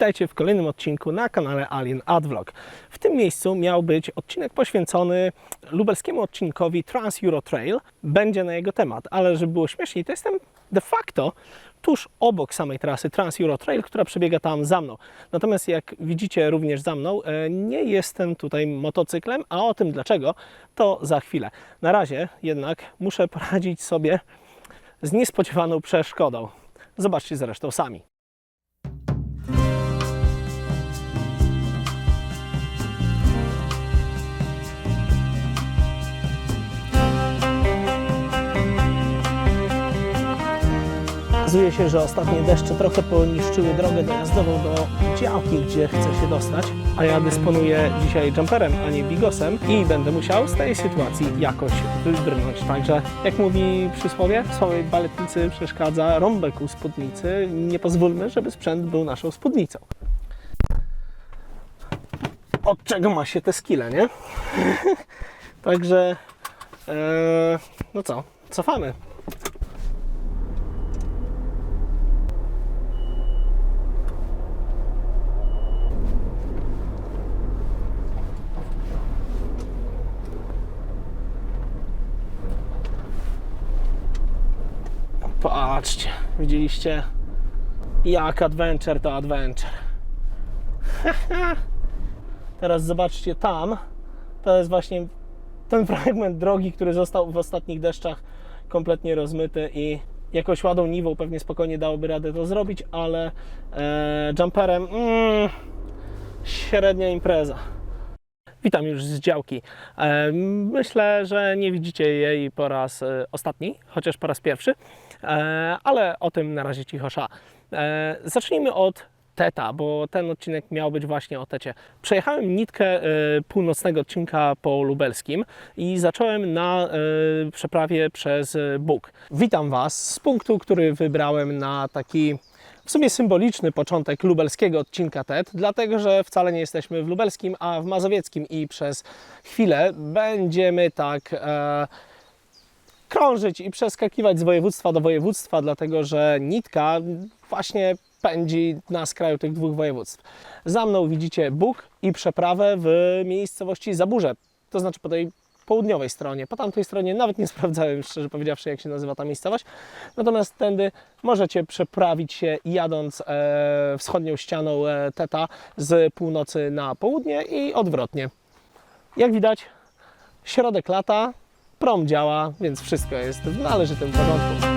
witajcie w kolejnym odcinku na kanale Alien Advlog. W tym miejscu miał być odcinek poświęcony lubelskiemu odcinkowi Trans Euro Trail. Będzie na jego temat, ale żeby było śmieszniej, to jestem de facto tuż obok samej trasy Trans Euro Trail, która przebiega tam za mną. Natomiast jak widzicie również za mną, e, nie jestem tutaj motocyklem, a o tym dlaczego, to za chwilę. Na razie jednak muszę poradzić sobie z niespodziewaną przeszkodą. Zobaczcie zresztą sami. Okazuje się, że ostatnie deszcze trochę poniszczyły drogę dojazdową do działki, gdzie chcę się dostać, a ja dysponuję dzisiaj jumperem, a nie bigosem i będę musiał z tej sytuacji jakoś wybrnąć. Także, jak mówi przysłowie, swojej baletnicy przeszkadza rąbek u spódnicy. Nie pozwólmy, żeby sprzęt był naszą spódnicą. Od czego ma się te skille, nie? Także, e, no co, cofamy. Patrzcie, widzieliście? Jak adventure to adventure. Teraz zobaczcie tam. To jest właśnie ten fragment drogi, który został w ostatnich deszczach kompletnie rozmyty i jakoś ładą niwą pewnie spokojnie dałoby radę to zrobić, ale e, jumperem mm, średnia impreza. Witam już z działki. Myślę, że nie widzicie jej po raz e, ostatni, chociaż po raz pierwszy, E, ale o tym na razie cichosza. E, Zacznijmy od Teta, bo ten odcinek miał być właśnie o Tecie. Przejechałem nitkę północnego odcinka po lubelskim i zacząłem na przeprawie przez Bóg. Witam Was z punktu, który wybrałem na taki w sumie symboliczny początek lubelskiego odcinka TED, dlatego że wcale nie jesteśmy w lubelskim, a w mazowieckim i przez chwilę będziemy tak e, krążyć i przeskakiwać z województwa do województwa, dlatego że nitka właśnie pędzi na skraju tych dwóch województw. Za mną widzicie Bóg i przeprawę w miejscowości Zaburze, to znaczy po tej południowej stronie. Po tamtej stronie nawet nie sprawdzałem, szczerze powiedziawszy, jak się nazywa ta miejscowość. Natomiast tędy możecie przeprawić się jadąc e, wschodnią ścianą e, Teta z północy na południe i odwrotnie. Jak widać, środek lata, prom działa, więc wszystko jest w należytym porządku.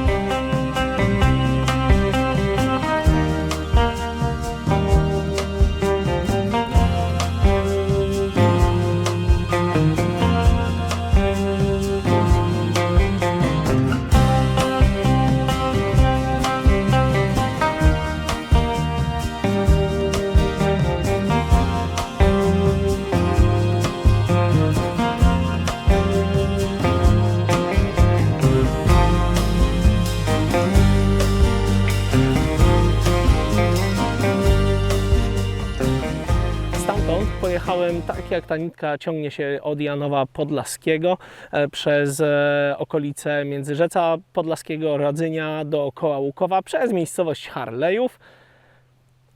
Stamtąd pojechałem tak jak ta nitka ciągnie się od Janowa Podlaskiego e, przez e, okolice Międzyrzeca Podlaskiego, Radzynia dookoła Łukowa, przez miejscowość Harlejów.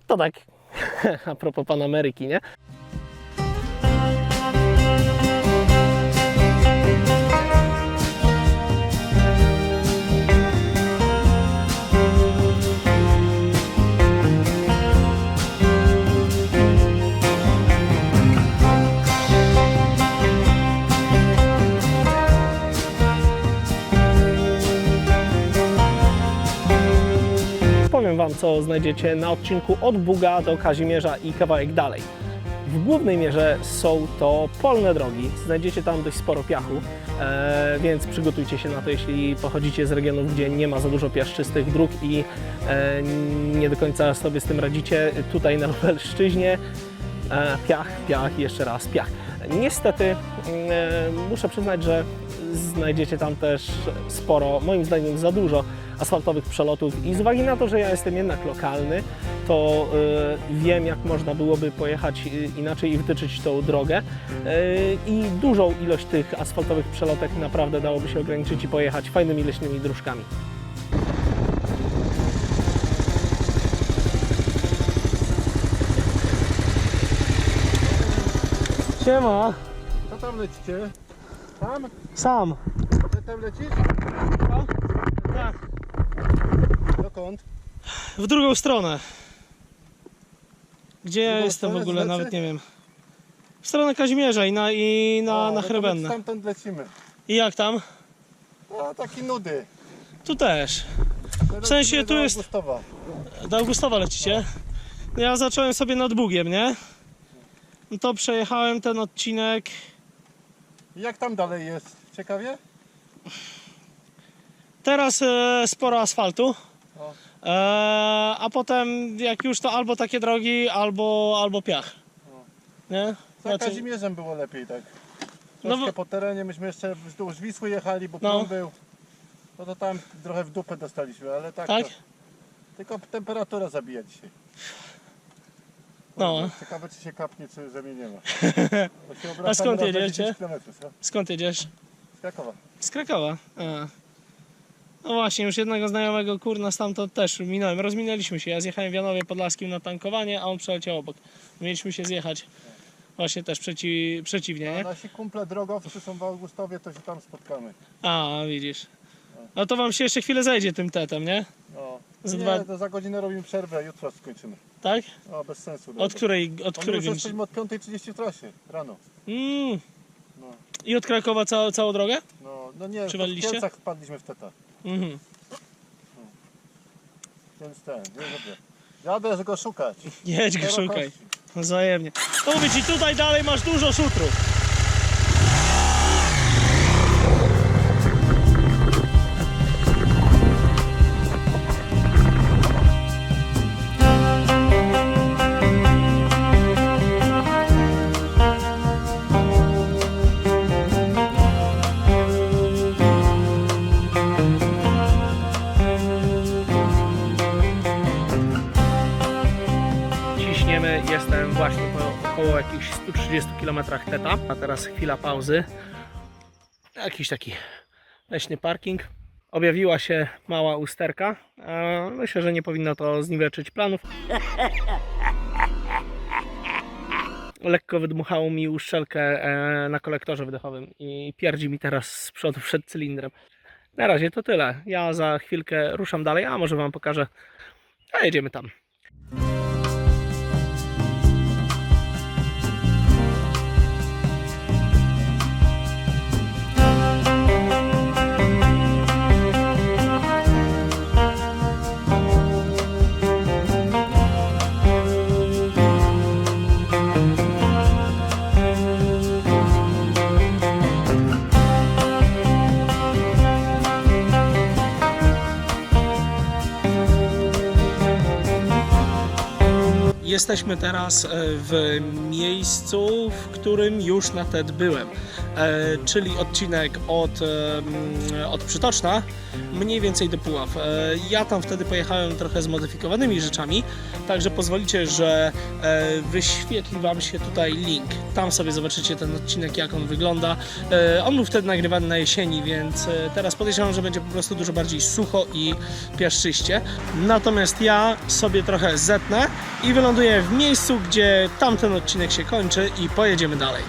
To tak a propos Pan Ameryki, nie? Wam, co znajdziecie na odcinku od Buga do Kazimierza i kawałek dalej. W głównej mierze są to polne drogi. Znajdziecie tam dość sporo piachu, e, więc przygotujcie się na to, jeśli pochodzicie z regionów, gdzie nie ma za dużo piaszczystych dróg i e, nie do końca sobie z tym radzicie. Tutaj na Lubelszczyźnie e, piach, piach jeszcze raz piach. Niestety e, muszę przyznać, że znajdziecie tam też sporo, moim zdaniem za dużo asfaltowych przelotów i z uwagi na to, że ja jestem jednak lokalny, to y, wiem, jak można byłoby pojechać y, inaczej i wytyczyć tą drogę. Y, I dużą ilość tych asfaltowych przelotek naprawdę dałoby się ograniczyć i pojechać fajnymi leśnymi dróżkami. Siema. Co tam lecicie? Sam? Sam. Ty tam lecisz? O? Tak. Dokąd? W drugą stronę. Gdzie ja jestem w ogóle, nawet nie wiem. W stronę Kazimierza i na, i na, A, na no. Stamtąd lecimy. I jak tam? A, taki nudy. Tu też. Teraz sensie tu do jest- Augustowa. Do Augustowa lecicie? No Ja zacząłem sobie nad Bugiem, nie? No to przejechałem ten odcinek. Jak tam dalej jest? Ciekawie? Teraz e, sporo asfaltu. E, a potem jak już to albo takie drogi, albo, albo piach. Nie? Za Znaczy- Kazimierzem było lepiej tak. No Troszkę bo- po terenie, myśmy jeszcze wzdłuż Wisły jechali, bo No. plum był. No to tam trochę w dupę dostaliśmy, ale tak. Tak? To, tylko temperatura zabija dzisiaj. No. Ciekawe czy się kapnie, czy że mnie nie ma. Bo się A obracamy skąd raz na jedziecie? 10 kilometrów. Skąd jedziesz? Z Krakowa. Z Krakowa. A. No właśnie, już jednego znajomego kurna stamtąd też minąłem. Rozminęliśmy się. Ja zjechałem w Janowie Podlaskim na tankowanie, a on przeleciał obok. Mieliśmy się zjechać właśnie też przeci, przeciwnie, A nie? nasi kumple drogowcy są w Augustowie, to się tam spotkamy. A, widzisz. No to wam się jeszcze chwilę zejdzie tym tetem, nie? No. Za nie, dwa- to za godzinę robimy przerwę, jutro skończymy. Tak? O, bez sensu. Od której, od której już godziny? jesteśmy od 5.30 w trasie, rano. Mm. No, I od Krakowa całą, całą drogę? no, no nie, w Przywaliliście? Kielcach wpadliśmy w teta. Mhm. Więc ten, nie dobrze. Jadę go szukać. Jedź go Zero szukaj. kości. Wzajemnie. Mówię ci, tutaj dalej masz dużo szutrów. Km teta. A teraz chwila pauzy. Jakiś taki leśny parking. Objawiła się mała usterka. Myślę, że nie powinno to zniweczyć planów. Lekko wydmuchało mi uszczelkę e, na kolektorze wydechowym i pierdzi mi teraz z przodu przed cylindrem. Na razie to tyle. Ja za chwilkę ruszam dalej, a może Wam pokażę. A jedziemy tam. Jesteśmy teraz e, w miejscu, w którym już na TED byłem, czyli odcinek od, e, od Przytoczna, mniej więcej do Puław. E, Ja tam wtedy pojechałem trochę zmodyfikowanymi rzeczami, także pozwolicie, że e, wyświetli Wam się tutaj link. Tam sobie zobaczycie ten odcinek, jak on wygląda. E, On był wtedy nagrywany na jesieni, więc e, teraz podejrzewam, że będzie po prostu dużo bardziej sucho i piaszczyście. Natomiast ja sobie trochę zetnę i wyląduję w miejscu, gdzie tamten odcinek się kończy i pojedziemy dalej.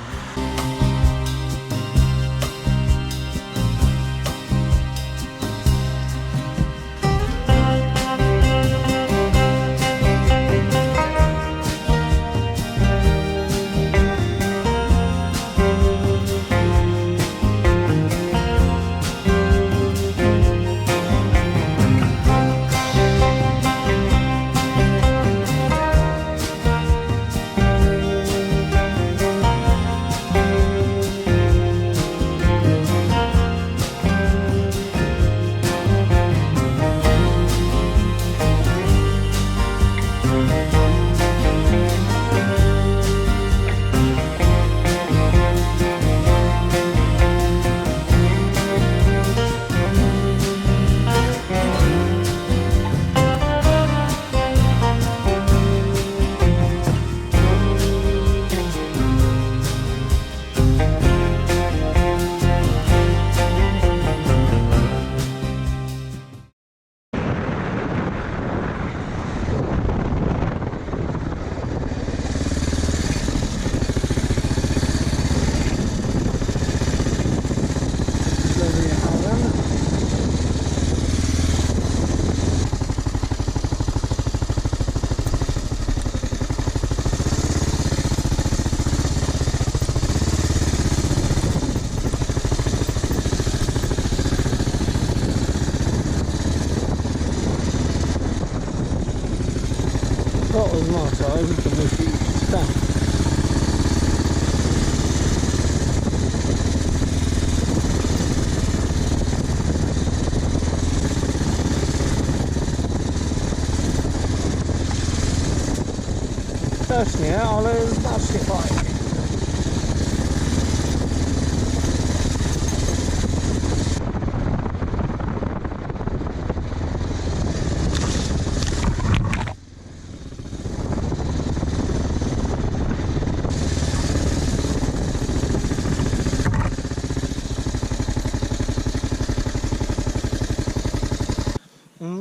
Oznacza, że to musi iść. Też nie, ale znacznie fajnie.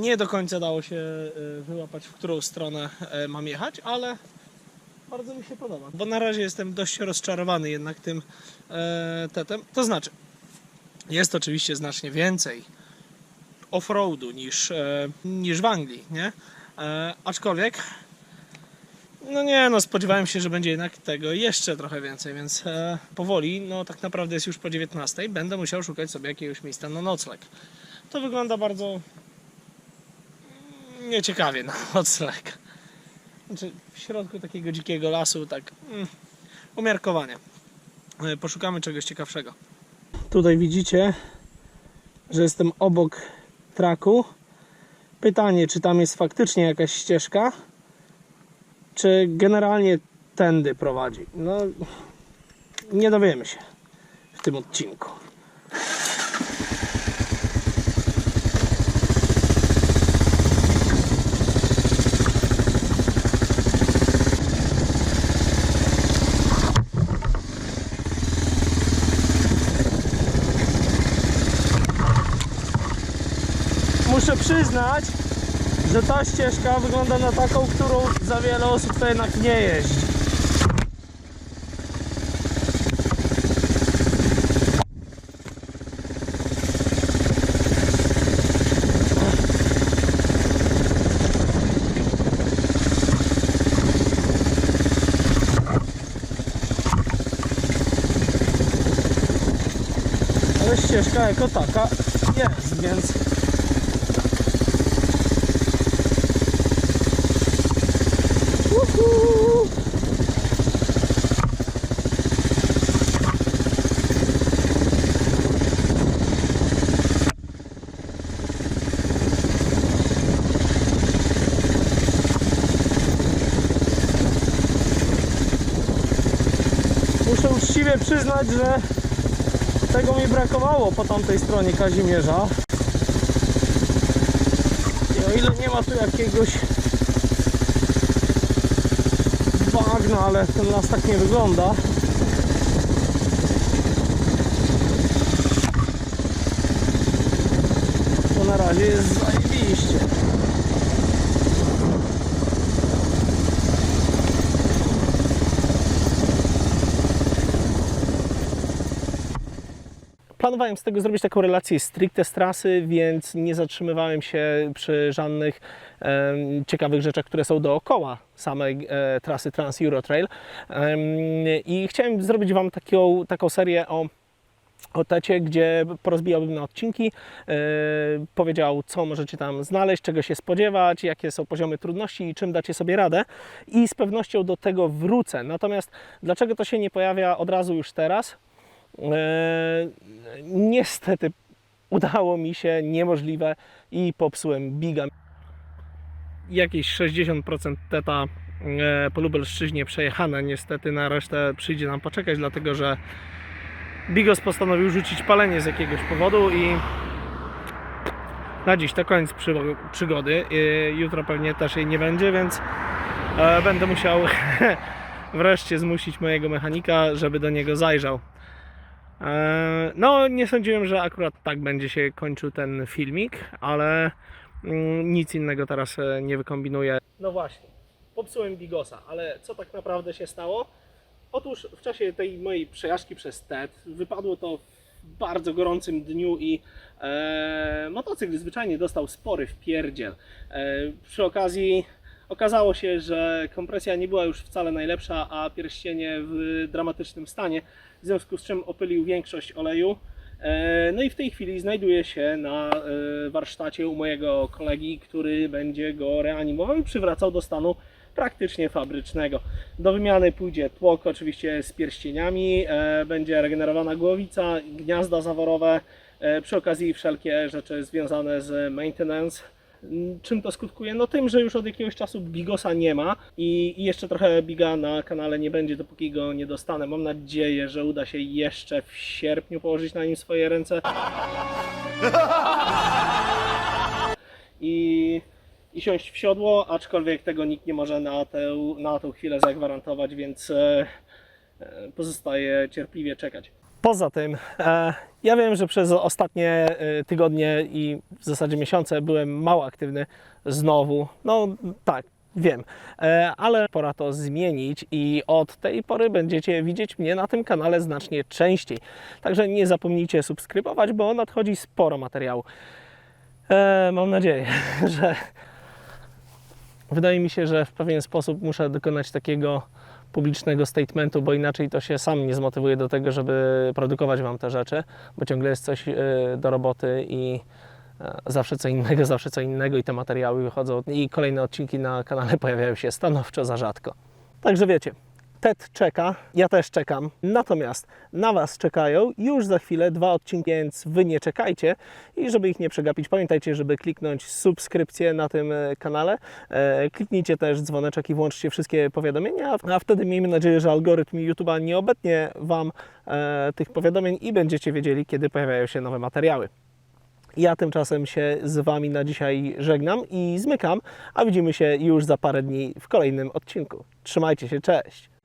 Nie do końca dało się y, wyłapać, w którą stronę e, mam jechać, ale bardzo mi się podoba. Bo na razie jestem dość rozczarowany jednak tym e, tetem. To znaczy, jest oczywiście znacznie więcej offroadu niż, e, niż w Anglii, nie? E, aczkolwiek, no nie, no spodziewałem się, że będzie jednak tego jeszcze trochę więcej, więc e, powoli, no tak naprawdę jest już po 19, będę musiał szukać sobie jakiegoś miejsca na nocleg. To wygląda bardzo nieciekawie na nocleg. Znaczy w środku takiego dzikiego lasu, tak mm, umiarkowanie. E, Poszukamy czegoś ciekawszego. Tutaj widzicie, że jestem obok traku. Pytanie, czy tam jest faktycznie jakaś ścieżka, czy generalnie tędy prowadzi. No, nie dowiemy się w tym odcinku. Muszę przyznać, że ta ścieżka wygląda na taką, którą za wiele osób to jednak nie jeździ. Ale ścieżka jako taka jest, więc Muszę uczciwie przyznać, że tego mi brakowało po tamtej stronie Kazimierza. I o ile nie ma tu jakiegoś bagna, ale ten las tak nie wygląda. To na razie jest zajebiście. Planowałem z tego zrobić taką relację stricte z trasy, więc nie zatrzymywałem się przy żadnych em, ciekawych rzeczach, które są dookoła samej e, trasy Trans Euro Trail. Em, I chciałem zrobić Wam taką, taką serię o o tecie, gdzie porozbijałbym na odcinki, e, powiedział, co możecie tam znaleźć, czego się spodziewać, jakie są poziomy trudności i czym dacie sobie radę. I z pewnością do tego wrócę. Natomiast dlaczego to się nie pojawia od razu już teraz? E, niestety udało mi się niemożliwe i popsułem biga. Jakieś 60% teta e, po Lubelszczyźnie przejechane. Niestety na resztę przyjdzie nam poczekać, dlatego że Bigos postanowił rzucić palenie z jakiegoś powodu i na dziś to koniec przy, przygody. E, Jutro pewnie też jej nie będzie, więc będę musiał wreszcie zmusić mojego mechanika, żeby do niego zajrzał. E, No, nie sądziłem, że akurat tak będzie się kończył ten filmik, ale mm, nic innego teraz e, nie wykombinuję. No właśnie, popsułem Bigosa, ale co tak naprawdę się stało? Otóż w czasie tej mojej przejażdżki przez TED wypadło to w bardzo gorącym dniu i e, motocykl zwyczajnie dostał spory wpierdziel. E, przy okazji okazało się, że kompresja nie była już wcale najlepsza, a pierścienie w dramatycznym stanie, w związku z czym opylił większość oleju. E, No i w tej chwili znajduje się na e, warsztacie u mojego kolegi, który będzie go reanimował i przywracał do stanu praktycznie fabrycznego. Do wymiany pójdzie tłok oczywiście z pierścieniami, e, będzie regenerowana głowica, gniazda zaworowe, przy okazji wszelkie rzeczy związane z maintenance. Czym to skutkuje? No tym, że już od jakiegoś czasu Bigosa nie ma i i jeszcze trochę Biga na kanale nie będzie, dopóki go nie dostanę. Mam nadzieję, że uda się jeszcze w sierpniu położyć na nim swoje ręce i, i siąść w siodło, aczkolwiek tego nikt nie może na tę, na tę chwilę zagwarantować, więc e, e, pozostaje cierpliwie czekać. Poza tym, e, ja wiem, że przez ostatnie e, tygodnie i w zasadzie miesiące byłem mało aktywny znowu. No tak, wiem, e, ale pora to zmienić i od tej pory będziecie widzieć mnie na tym kanale znacznie częściej. Także nie zapomnijcie subskrybować, bo nadchodzi sporo materiału. Mam nadzieję, że wydaje mi się, że w pewien sposób muszę dokonać takiego publicznego statementu, bo inaczej to się sam nie zmotywuje do tego, żeby produkować Wam te rzeczy, bo ciągle jest coś e, do roboty i e, zawsze co innego, zawsze co innego i te materiały wychodzą i kolejne odcinki na kanale pojawiają się stanowczo za rzadko. Także wiecie, TED czeka, ja też czekam, natomiast na Was czekają już za chwilę dwa odcinki, więc Wy nie czekajcie i żeby ich nie przegapić, pamiętajcie, żeby kliknąć subskrypcję na tym e, kanale, e, kliknijcie też dzwoneczek i włączcie wszystkie powiadomienia, a wtedy miejmy nadzieję, że algorytm YouTube'a nie obetnie Wam e, tych powiadomień i będziecie wiedzieli, kiedy pojawiają się nowe materiały. Ja tymczasem się z Wami na dzisiaj żegnam i zmykam, a widzimy się już za parę dni w kolejnym odcinku. Trzymajcie się, cześć!